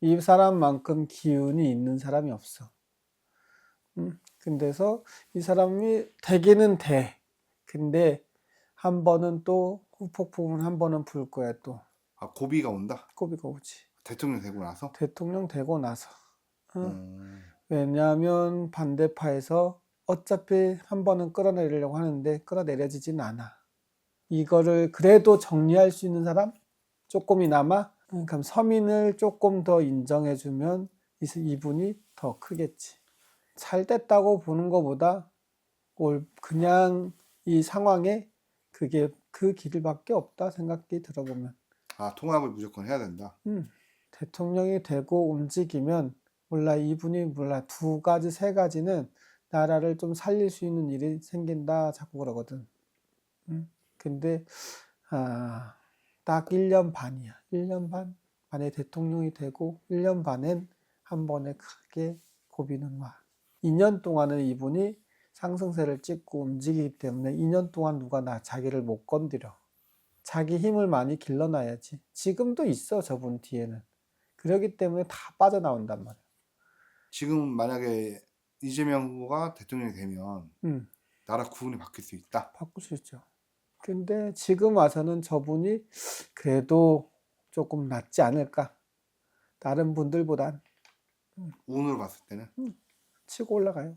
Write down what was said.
이 사람만큼 기운이 있는 사람이 없어. 음, 근데서 이 사람이 되기는 돼. 근데 한 번은 또 후폭풍은 한 번은 불 거야 또. 아 고비가 온다. 꼬비가 오지. 대통령 되고 나서. 대통령 되고 나서. 어? 음. 왜냐하면 반대파에서 어차피 한 번은 끌어내리려고 하는데 끌어내려지진 않아. 이거를 그래도 정리할 수 있는 사람 조금이나마 음, 그럼 서민을 조금 더 인정해주면 이- 이분이 더 크겠지. 잘 됐다고 보는 것보다 올 그냥 이 상황에 그게 그 길밖에 없다 생각이 들어보면 아 통합을 무조건 해야 된다. 음, 대통령이 되고 움직이면 몰라 이분이 몰라 두 가지 세 가지는 나라를 좀 살릴 수 있는 일이 생긴다 자꾸 그러거든. 음, 근데 아, 딱 1년 반이야. 1년 반 만에 대통령이 되고 1년 반엔 한 번에 크게 고비는 와. 2년 동안은 이분이 상승세를 찍고 움직이기 때문에 2년 동안 누가 나 자기를 못 건드려. 자기 힘을 많이 길러놔야지. 지금도 있어, 저분 뒤에는. 그러기 때문에 다 빠져나온단 말이야. 지금 만약에 이재명 후보가 대통령이 되면 음, 나라 구분이 바뀔 수 있다. 바꿀 수 있죠. 근데 지금 와서는 저분이 그래도 조금 낫지 않을까. 다른 분들보단 운으로 봤을 때는 치고 올라가요.